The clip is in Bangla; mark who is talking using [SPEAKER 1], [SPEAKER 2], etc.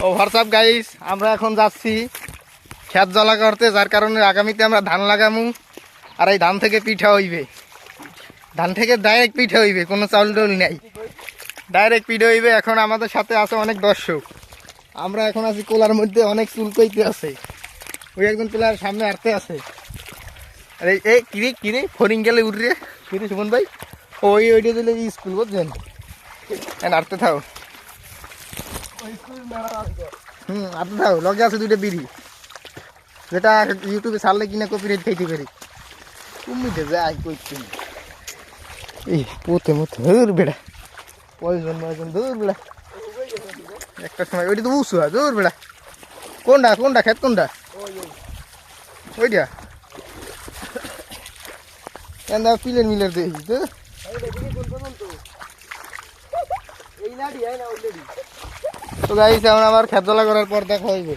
[SPEAKER 1] তো হোয়াটসঅ্যাপ গাইস আমরা এখন যাচ্ছি খেত জলা করতে, যার কারণে আগামীতে আমরা ধান লাগামু। আর এই ধান থেকে পিঠা হইবে। ধান থেকে ডাইরেক্ট পিঠা হইবে, কোনো চাউল টাউল নাই। ডাইরেক্ট পিঠে হইবে, এখন আমাদের সাথে আছে অনেক দর্শক। আমরা এখন আছি কোলার মধ্যে, অনেক চুল কইতে আছে। ওই একজন প্লেয়ার সামনে হাঁটতে আছে। আর এই এই কিরে কিরে? ফরিং গেলে উঠরে কিরে সুমন ভাই? ওই ওইটা দিলে স্কুল বুঝছেন? হাঁটতে থাও। হুম থাও লগে আছে দুইটা বিড়ি। যেটা ইউটিউবে ছাড়লে কিনা কপিরাইট খাইতে পারি। যে যাই কইছি এই, পোতে মতো ধুর বেড়া। পয়জন, ময়জন, ধুর বেড়া। একটা সময়, ওইটা তো হয়, ধুর বেড়া। কোনটা কোনটা খেত কোনটা? ওইটা। কেন পিলের মিলের দেখি তো তো গাইছে এখন আবার খেতলা করার পর দেখা হইবে।